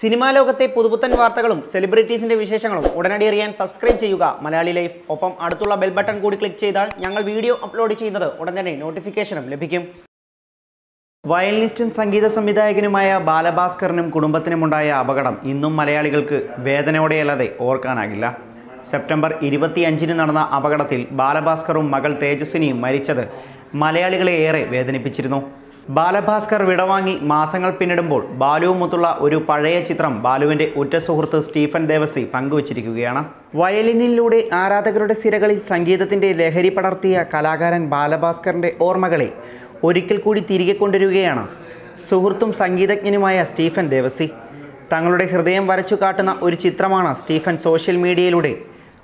Cinema ലോകത്തെ പുതുപുത്തൻ വാർത്തകളും സെലിബ്രിറ്റീസിന്റെ വിശേഷങ്ങളും ഉടനടി അറിയാൻ സബ്സ്ക്രൈബ് ചെയ്യുക. മലയാളി ലൈഫ്. ഒപ്പം അടുത്തുള്ള ബെൽ ബട്ടൺ കൂടി ക്ലിക്ക് ചെയ്താൽ ഞങ്ങൾ വീഡിയോ അപ്ലോഡ് ചെയ്യുന്നത് ഉടൻ തന്നെ നോട്ടിഫിക്കേഷനും ലഭിക്കും. വയലിനിസ്റ്റും സംഗീത സംവിധായകനുമായ ബാലഭാസ്കറിനും കുടുംബത്തിനുമുണ്ടായ അപകടം ഇന്നും മലയാളികൾക്ക് വേദനയോടെയല്ലാതെ ഓർക്കാനാകില്ല. സെപ്റ്റംബർ ഇരുപത്തിയഞ്ചിന് നടന്ന അപകടത്തിൽ ബാലഭാസ്കറും മകൾ തേജസ്വിനിയും മരിച്ചത് മലയാളികളെ ഏറെ വേദനിപ്പിച്ചിരുന്നു. ബാലഭാസ്കർ വിടവാങ്ങി മാസങ്ങൾ പിന്നിടുമ്പോൾ ബാലുവുമൊത്തുള്ള ഒരു പഴയ ചിത്രം ബാലുവിന്റെ ഉറ്റ സുഹൃത്ത് സ്റ്റീഫൻ ദേവസി പങ്കുവച്ചിരിക്കുകയാണ്. വയലിനിലൂടെ ആരാധകരുടെ സിരകളിൽ സംഗീതത്തിന്റെ ലഹരി പടർത്തിയ കലാകാരൻ ബാലഭാസ്കറിന്റെ ഓർമ്മകളെ ഒരിക്കൽ കൂടി തിരികെ കൊണ്ടുവരികയാണ് സുഹൃത്തും സംഗീതജ്ഞനുമായ സ്റ്റീഫൻ ദേവസി. തങ്ങളുടെ ഹൃദയം വരച്ചു കാട്ടുന്ന ഒരു ചിത്രമാണ് സ്റ്റീഫൻ സോഷ്യൽ മീഡിയയിലൂടെ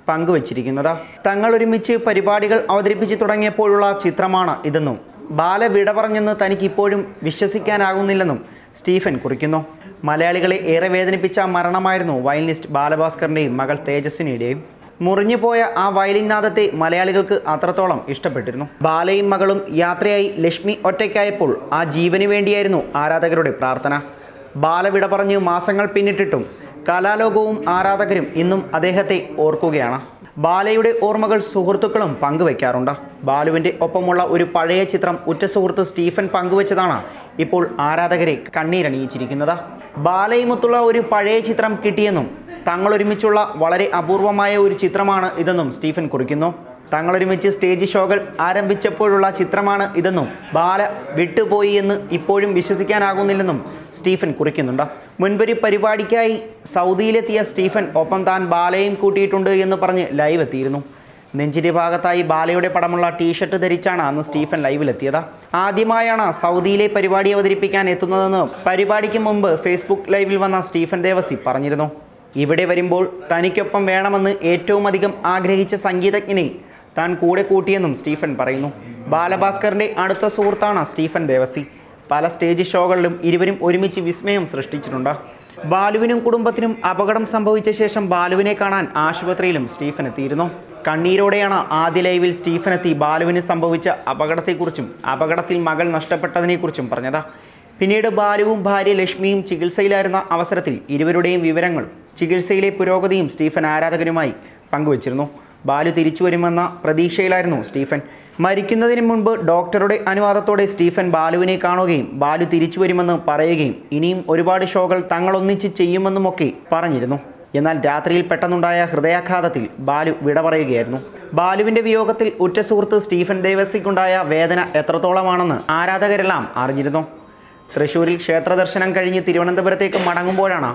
പങ്കുവച്ചിരിക്കുന്നത്. തങ്ങൾ ഒരുമിച്ച് പരിപാടികൾ അവതരിപ്പിച്ചു തുടങ്ങിയപ്പോഴുള്ള ചിത്രമാണ് ഇതെന്നും ബാല വിട പറഞ്ഞെന്ന് തനിക്ക് ഇപ്പോഴും വിശ്വസിക്കാനാകുന്നില്ലെന്നും സ്റ്റീഫൻ കുറിക്കുന്നു. മലയാളികളെ ഏറെ വേദനിപ്പിച്ച മരണമായിരുന്നു വയലിനിസ്റ്റ് ബാലഭാസ്കറിന്റെയും മകൾ തേജസ്വിനിയുടെയും മുറിഞ്ഞുപോയ ആ വയലിൻ നാദത്തെ മലയാളികൾക്ക് അത്രത്തോളം ഇഷ്ടപ്പെട്ടിരുന്നു. ബാലയും മകളും യാത്രയായി ലക്ഷ്മി ഒറ്റയ്ക്കായപ്പോൾ ആ ജീവന് വേണ്ടിയായിരുന്നു ആരാധകരുടെ പ്രാർത്ഥന. ബാല വിട പറഞ്ഞ് മാസങ്ങൾ പിന്നിട്ടിട്ടും കലാലോകവും ആരാധകരും ഇന്നും അദ്ദേഹത്തെ ഓർക്കുകയാണ്. ബാലയുടെ ഓർമ്മകൾ സുഹൃത്തുക്കളും പങ്കുവയ്ക്കാറുണ്ട് ബാലുവിന്റെ ഒപ്പമുള്ള ഒരു പഴയ ചിത്രം ഉറ്റ സുഹൃത്ത് സ്റ്റീഫൻ പങ്കുവച്ചതാണ് ഇപ്പോൾ ആരാധകരെ കണ്ണീരണിയിച്ചിരിക്കുന്നത്. ബാലയുമൊത്തുള്ള ഒരു പഴയ ചിത്രം കിട്ടിയെന്നും തങ്ങളൊരുമിച്ചുള്ള വളരെ അപൂർവമായ ഒരു ചിത്രമാണ് ഇതെന്നും സ്റ്റീഫൻ കുറിക്കുന്നു. തങ്ങളൊരുമിച്ച് സ്റ്റേജ് ഷോകൾ ആരംഭിച്ചപ്പോഴുള്ള ചിത്രമാണ് ഇതെന്നും ബാല വിട്ടുപോയി എന്ന് ഇപ്പോഴും വിശ്വസിക്കാനാകുന്നില്ലെന്നും സ്റ്റീഫൻ കുറിക്കുന്നുണ്ട്. മുൻപൊരു പരിപാടിക്കായി സൗദിയിലെത്തിയ സ്റ്റീഫൻ ഒപ്പം താൻ ബാലയും കൂട്ടിയിട്ടുണ്ട് എന്ന് പറഞ്ഞ് ലൈവ് എത്തിയിരുന്നു. നെഞ്ചിന്റെ ഭാഗത്തായി ബാലയുടെ പടമുള്ള ടീഷർട്ട് ധരിച്ചാണ് അന്ന് സ്റ്റീഫൻ ലൈവിലെത്തിയത് ആദ്യമായാണ് സൗദിയിലെ പരിപാടി അവതരിപ്പിക്കാൻ എത്തുന്നതെന്ന് പരിപാടിക്ക് മുമ്പ് ഫേസ്ബുക്ക് ലൈവിൽ വന്ന സ്റ്റീഫൻ ദേവസി പറഞ്ഞിരുന്നു. ഇവിടെ വരുമ്പോൾ തനിക്കൊപ്പം വേണമെന്ന് ഏറ്റവും അധികം ആഗ്രഹിച്ച സംഗീതജ്ഞനെ താൻ കൂടെ കൂട്ടിയെന്നും സ്റ്റീഫൻ പറയുന്നു. ബാലഭാസ്കറിന്റെ അടുത്ത സുഹൃത്താണ് സ്റ്റീഫൻ ദേവസി. പല സ്റ്റേജ് ഷോകളിലും ഇരുവരും ഒരുമിച്ച് വിസ്മയം സൃഷ്ടിച്ചിട്ടുണ്ട്. ബാലുവിനും കുടുംബത്തിനും അപകടം സംഭവിച്ച ശേഷം ബാലുവിനെ കാണാൻ ആശുപത്രിയിലും സ്റ്റീഫൻ എത്തിയിരുന്നു. കണ്ണീരോടെയാണ് ആദ്യ ലൈവിൽ സ്റ്റീഫൻ എത്തി ബാലുവിന് സംഭവിച്ച അപകടത്തെക്കുറിച്ചും അപകടത്തിൽ മകൾ നഷ്ടപ്പെട്ടതിനെക്കുറിച്ചും പറഞ്ഞത്. പിന്നീട് ബാലുവും ഭാര്യ ലക്ഷ്മിയും ചികിത്സയിലായിരുന്ന അവസരത്തിൽ ഇരുവരുടെയും വിവരങ്ങൾ ചികിത്സയിലെ പുരോഗതിയും സ്റ്റീഫൻ ആരാധകരുമായി പങ്കുവച്ചിരുന്നു. ബാലു തിരിച്ചു വരുമെന്ന പ്രതീക്ഷയിലായിരുന്നു സ്റ്റീഫൻ. മരിക്കുന്നതിന് മുൻപ് ഡോക്ടറുടെ അനുവാദത്തോടെ സ്റ്റീഫൻ ബാലുവിനെ കാണുകയും ബാലു തിരിച്ചു വരുമെന്ന് പറയുകയും ഇനിയും ഒരുപാട് ഷോകൾ തങ്ങളൊന്നിച്ച് ചെയ്യുമെന്നുമൊക്കെ പറഞ്ഞിരുന്നു. എന്നാൽ രാത്രിയിൽ പെട്ടെന്നുണ്ടായ ഹൃദയാഘാതത്തിൽ ബാലു വിട പറയുകയായിരുന്നു. ബാലുവിന്റെ വിയോഗത്തിൽ ഉറ്റ സുഹൃത്ത് സ്റ്റീഫൻ ദേവസിക്കുണ്ടായ വേദന എത്രത്തോളമാണെന്ന് ആരാധകരെല്ലാം അറിഞ്ഞിരുന്നു. തൃശൂരിൽ ക്ഷേത്ര ദർശനം കഴിഞ്ഞ് തിരുവനന്തപുരത്തേക്ക് മടങ്ങുമ്പോഴാണ്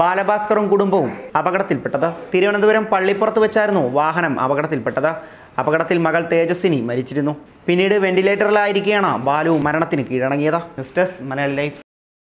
ബാലഭാസ്കറും കുടുംബവും അപകടത്തിൽപ്പെട്ടത്. തിരുവനന്തപുരം പള്ളിപ്പുറത്ത് വെച്ചായിരുന്നു വാഹനം അപകടത്തിൽപ്പെട്ടത്. അപകടത്തിൽ മകൾ തേജസ്വിനി മരിച്ചിരുന്നു. പിന്നീട് വെന്റിലേറ്ററിലായിരിക്കെയാണ് ബാലു മരണത്തിന് കീഴടങ്ങിയത്. News Malayali life.